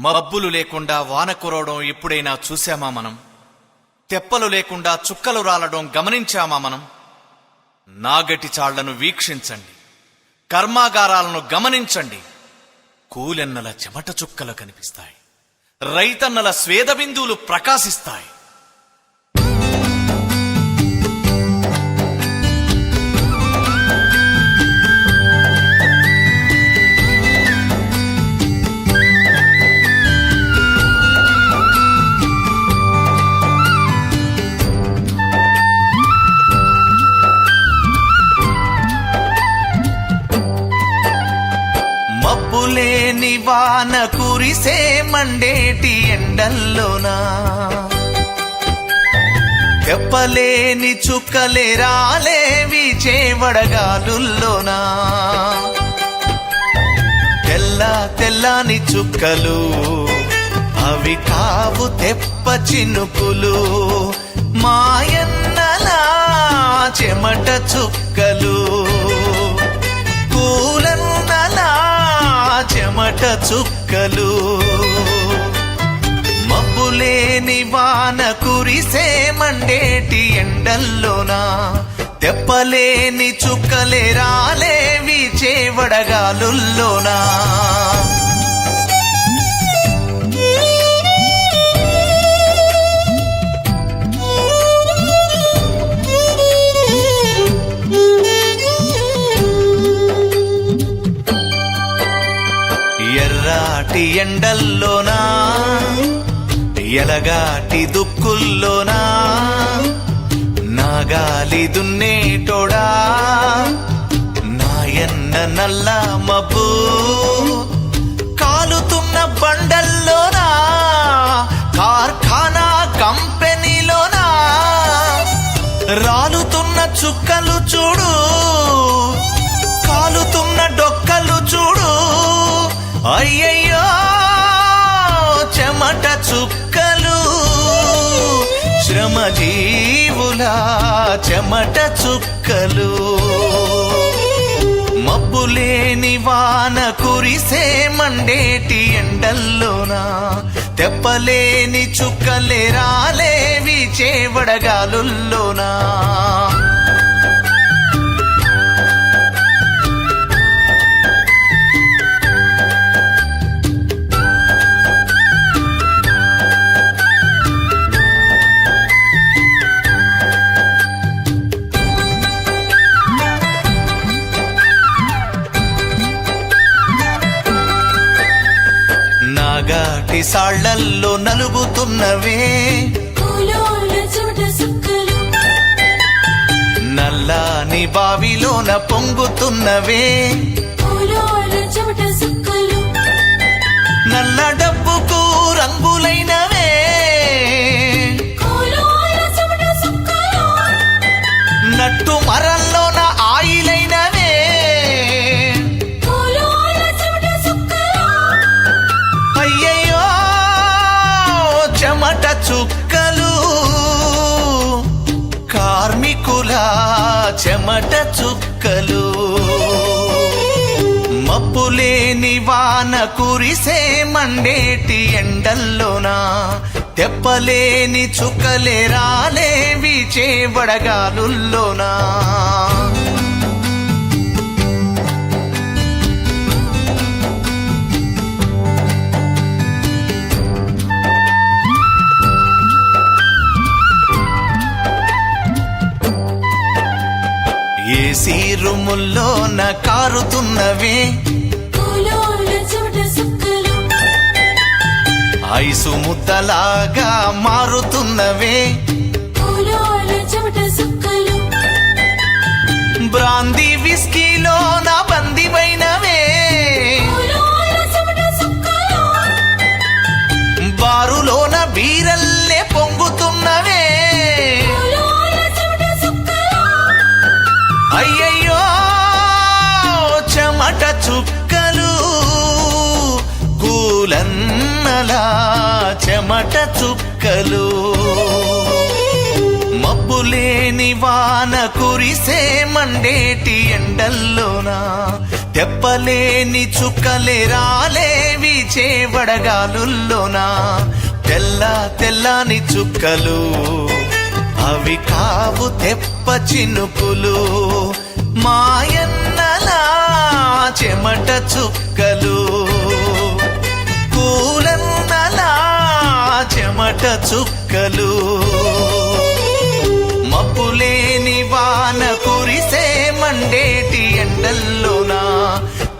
మబ్బులు లేకుండా వాన కురవడం ఎప్పుడైనా చూశామా మనం? తెప్పలు లేకుండా చుక్కలు రాలడం గమనించామా మనం? నాగటి చాళ్ళను వీక్షించండి. కర్మాగారాలను గమనించండి. కూలెన్నల చెమట చుక్కలు కనిపిస్తాయి. రైతన్నల స్వేద బిందువులు ప్రకాశిస్తాయి. నివాన వాన కురిసే మండేటి ఎండల్లోనా. చెప్పలేని చుక్కలే రాలేవి చేవడగాలుల్లోనా. తెల్ల తెల్లని చుక్కలు అవి కావు తెప్ప చినుకులు. మాయన్నలా చెమట చుక్కలు చుక్కలు. మబ్బులేని వాన కురిసే మండేటి ఎండల్లోనా? తెప్పలేని చుక్కలే రాలేవి చేవడగాలుల్లోనా? ఎర్రాటి ఎండల్లోనా? ఎలగాటి దుక్కుల్లోనా? నాగాలి దున్నేటోడా? నాయన్న నల్ల మబ్బు? కాలుతున్న బండల్లోనా? కార్ఖానా కంపెనీలోనా? రాలుతున్న చుక్కలు చూడు. అయ్యయ్యో చెమట చుక్కలు శ్రమజీవుల చెమట చుక్కలు. మబ్బులేని వాన కురిసే మండేటి ఎండల్లోనా? తెప్పలేని చుక్కలే రాలేవి చేవడగాలుల్లోనా? నాగాటి సాళ్ళల్లో నలుగుతున్నవే. నల్లాని బావిలోన పొంగుతున్నవే. నల్ల డబ్బుకు రంగులైనవే చెమట చుక్కలు. మబ్బులేని వాన కురిసే మండేటి ఎండల్లోనా. తెప్పలేని చుక్కలే రాలేవి చేవడగాలుల్లోనా. ఏసీ రూముల్లోన కారుతున్నవే. ఐసు ముద్దలాగా మారుతున్నవే. బ్రాంది విస్కీలోన అయ్యయ్యో చెమట చుక్కలు కూలన్నలా చెమట చుక్కలు. మబ్బులేని వాన కురిసే మండేటి ఎండల్లోనా? తెప్పలేని చుక్కలే రాలేవి చేవడగాలుల్లోనా? తెల్ల తెల్లని చుక్కలు. అవి కావు తెప్ప చినుకులు మాయన్నలా చెమట చుక్కలు. పూలన్నలా చెమట చుక్కలు. మబ్బులేని వాన కురిసే మండేటి ఎండల్లోనా?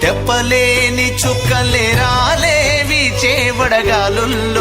తెప్పలేని చుక్కలే రాలేవి చేవడగాలుల్లో.